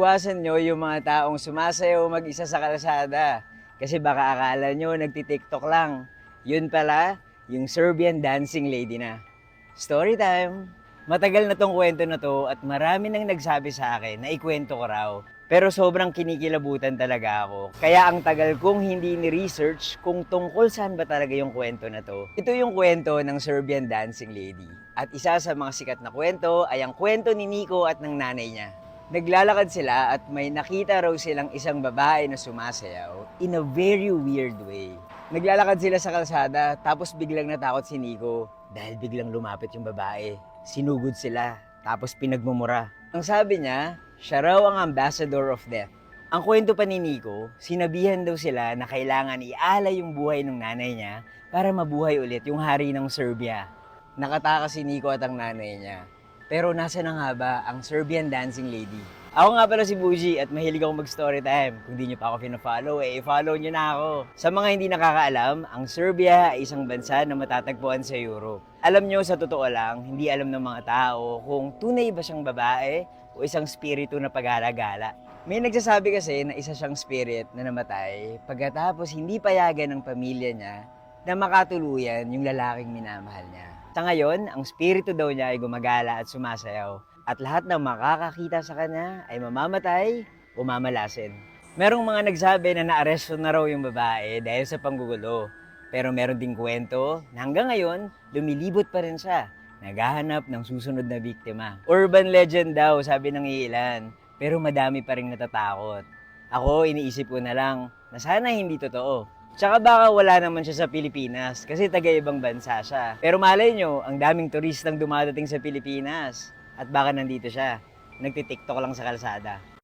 Iwasan nyo yung mga taong sumasayaw mag-isa sa kalsada. Kasi baka akala nyo nagtitiktok lang. Yun pala, yung Serbian dancing lady na. Story time! Matagal na tong kwento na to at marami nang nagsabi sa akin na ikwento ko raw. Pero sobrang kinikilabutan talaga ako. Kaya ang tagal kong hindi ni-research kung tungkol saan ba talaga yung kwento na to. Ito yung kwento ng Serbian dancing lady. At isa sa mga sikat na kwento ay ang kwento ni Nico at ng nanay niya. Naglalakad sila at may nakita raw silang isang babae na sumasayaw in a very weird way. Naglalakad sila sa kalsada tapos biglang natakot si Nico dahil biglang lumapit yung babae. Sinugod sila tapos pinagmumura. Ang sabi niya, siya raw ang ambassador of death. Ang kwento pa ni Nico, sinabihan daw sila na kailangan ialay yung buhay ng nanay niya para mabuhay ulit yung hari ng Serbia. Nakataka si Nico at ang nanay niya. Pero nasa na nga ba ang Serbian dancing lady? Ako nga pala si Buji at mahilig ako mag-story time. Kung di nyo pa ako pina-follow, eh, follow nyo na ako. Sa mga hindi nakakaalam, ang Serbia ay isang bansa na matatagpuan sa Europe. Alam nyo, sa totoo lang, hindi alam ng mga tao kung tunay ba siyang babae o isang spirito na pag-alagala. May nagsasabi kasi na isa siyang spirit na namatay pagkatapos hindi payagan ng pamilya niya na makatuluyan yung lalaking minamahal niya. Sa ngayon, ang spirito daw niya ay gumagala at sumasayaw. At lahat ng makakakita sa kanya ay mamamatay o mamalasin. Merong mga nagsabi na naaresto na raw yung babae dahil sa panggugulo. Pero meron ding kwento na hanggang ngayon, lumilibot pa rin siya. Naghahanap ng susunod na biktima. Urban legend daw, sabi ng iilan. Pero madami pa rin natatakot. Ako, iniisip ko na lang na sana hindi totoo. Tsaka baka wala naman siya sa Pilipinas kasi taga-ibang bansa siya. Pero malay nyo, ang daming turistang dumadating sa Pilipinas. At baka nandito siya, nagtitiktok lang sa kalsada.